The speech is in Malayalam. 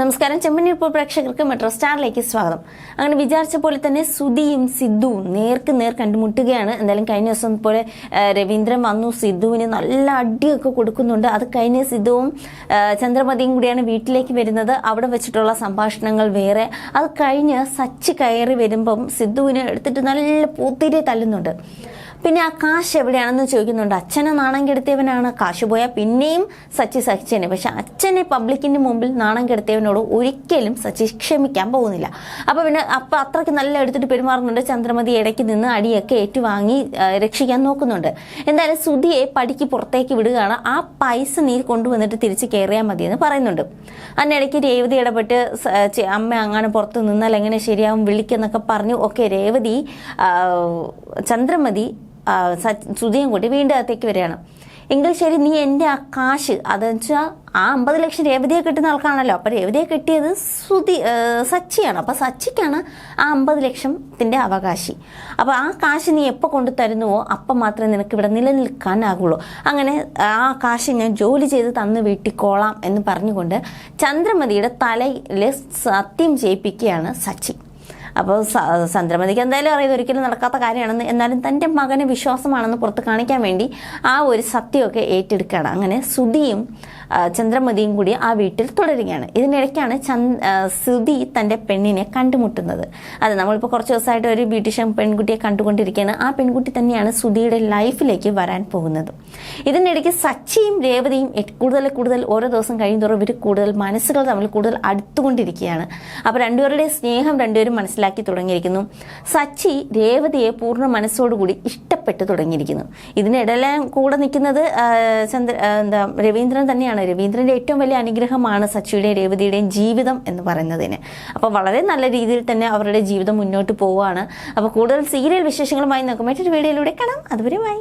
നമസ്കാരം. ചെമ്മണ്ണൂർ ഇപ്പോൾ പ്രേക്ഷകർക്ക് മെട്രോ സ്റ്റാറിലേക്ക് സ്വാഗതം. അങ്ങനെ വിചാരിച്ച പോലെ തന്നെ സുധിയും സിദ്ധുവും നേർക്ക് നേർ കണ്ടുമുട്ടുകയാണ്. എന്തായാലും കഴിഞ്ഞ ദിവസം പോലെ രവീന്ദ്രൻ വന്നു സിദ്ധുവിന് നല്ല അടിയൊക്കെ കൊടുക്കുന്നുണ്ട്. അത് കഴിഞ്ഞ സിദ്ധുവും ചന്ദ്രമതിയും കൂടിയാണ് വീട്ടിലേക്ക് വരുന്നത്. അവിടെ വെച്ചിട്ടുള്ള സംഭാഷണങ്ങൾ വേറെ. അത് കഴിഞ്ഞ് സച്ച് കയറി വരുമ്പം സിദ്ധുവിനെ എടുത്തിട്ട് നല്ല പൂത്തിരി തല്ലുന്നുണ്ട്. പിന്നെ ആ കാശ് എവിടെയാണെന്ന് ചോദിക്കുന്നുണ്ട്. അച്ഛനെ നാണം കെടുത്തിയവനാണ്. കാശ് പോയാൽ പിന്നെയും സച്ചി സച്ചിനെ പക്ഷെ അച്ഛനെ പബ്ലിക്കിന്റെ മുമ്പിൽ നാണം കെടുത്തിയവനോട് ഒരിക്കലും സച്ചി ക്ഷമിക്കാൻ പോകുന്നില്ല. അപ്പോൾ പിന്നെ അപ്പൊ അത്രയ്ക്ക് നല്ല എടുത്തിട്ട് പെരുമാറുന്നുണ്ട്. ചന്ദ്രമതി ഇടയ്ക്ക് നിന്ന് അടിയൊക്കെ ഏറ്റുവാങ്ങി രക്ഷിക്കാൻ നോക്കുന്നുണ്ട്. എന്തായാലും സുധിയെ പടിക്ക് പുറത്തേക്ക് വിടുകയാണ്. ആ പൈസ നീ കൊണ്ടുവന്നിട്ട് തിരിച്ച് കയറിയാൽ മതി എന്ന് പറയുന്നുണ്ട് അതിനിടയ്ക്ക് രേവതി ഇടപെട്ട് അമ്മ അങ്ങനെ പുറത്ത് നിന്നാൽ എങ്ങനെ ശരിയാവും വിളിക്കെന്നൊക്കെ പറഞ്ഞു. ഓക്കെ രേവതി ചന്ദ്രമതി സുധിയും കൂട്ടി വീണ്ടും അകത്തേക്ക് വരികയാണ്. എങ്കിൽ ശരി നീ എന്റെ ആ കാശ് അതെന്ന് വെച്ചാൽ ആ അമ്പത് ലക്ഷം രേവതിയെ കിട്ടുന്ന ആൾക്കാണല്ലോ. അപ്പം രേവതിയെ കിട്ടിയത് സുതി സച്ചിയാണ്. അപ്പം സച്ചിക്കാണ് ആ അമ്പത് ലക്ഷത്തിന്റെ അവകാശി. അപ്പോൾ ആ കാശ് നീ എപ്പോൾ കൊണ്ടു തരുന്നുവോ അപ്പം മാത്രമേ നിനക്ക് ഇവിടെ നിലനിൽക്കാനാകുള്ളൂ. അങ്ങനെ ആ കാശ് ഞാൻ ജോലി ചെയ്ത് തന്ന് വീട്ടിക്കോളാം എന്ന് പറഞ്ഞുകൊണ്ട് ചന്ദ്രമതിയുടെ തലയിൽ സത്യം ചെയ്യിപ്പിക്കുകയാണ് സച്ചി. അപ്പോൾ ചന്ദ്രമതിക്ക് എന്തായാലും അറിയാം ഒരിക്കലും നടക്കാത്ത കാര്യമാണെന്ന്. എന്നാലും തന്റെ മകന് വിശ്വാസമാണെന്ന് പുറത്ത് കാണിക്കാൻ വേണ്ടി ആ ഒരു സത്യമൊക്കെ ഏറ്റെടുക്കുകയാണ്. അങ്ങനെ സുധിയും ചന്ദ്രമതിയും കൂടി ആ വീട്ടിൽ തുടരുകയാണ്. ഇതിനിടയ്ക്കാണ് സുധി തന്റെ പെണ്ണിനെ കണ്ടുമുട്ടുന്നത്. അത് നമ്മളിപ്പോൾ കുറച്ച് ദിവസമായിട്ട് ഒരു ബ്യൂട്ടീഷ്യൻ പെൺകുട്ടിയെ കണ്ടുകൊണ്ടിരിക്കുകയാണ്. ആ പെൺകുട്ടി തന്നെയാണ് സുധിയുടെ ലൈഫിലേക്ക് വരാൻ പോകുന്നത്. ഇതിനിടയ്ക്ക് സച്ചിയും രേവതിയും കൂടുതൽ കൂടുതൽ ഓരോ ദിവസം കഴിയുന്തോറും ഇവർ കൂടുതൽ മനസ്സുകൾ തമ്മിൽ കൂടുതൽ അടുത്തുകൊണ്ടിരിക്കുകയാണ്. അപ്പോൾ രണ്ടുപേരുടെ സ്നേഹം രണ്ടുപേരും മനസ്സിലാക്കി തുടങ്ങിയിരിക്കുന്നു. സച്ചി രേവതിയെ പൂർണ മനസ്സോടുകൂടി ഇഷ്ടപ്പെട്ടു തുടങ്ങിയിരിക്കുന്നു. ഇതിനിടെല്ലാം കൂടെ നിൽക്കുന്നത് ചന്ദ്ര എന്താ രവീന്ദ്രൻ തന്നെയാണ്. രവീന്ദ്രന്റെ ഏറ്റവും വലിയ അനുഗ്രഹമാണ് സച്ചിയുടെയും രേവതിയുടെയും ജീവിതം എന്ന് പറയുന്നതിന്. അപ്പോൾ വളരെ നല്ല രീതിയിൽ തന്നെ അവരുടെ ജീവിതം മുന്നോട്ട് പോവുകയാണ്. അപ്പോൾ കൂടുതൽ സീരിയൽ വിശേഷങ്ങളുമായി നോക്കുമ്പോൾ മറ്റൊരു വീഡിയോയിലൂടെ കാണാം. അതുവരെ ബൈ.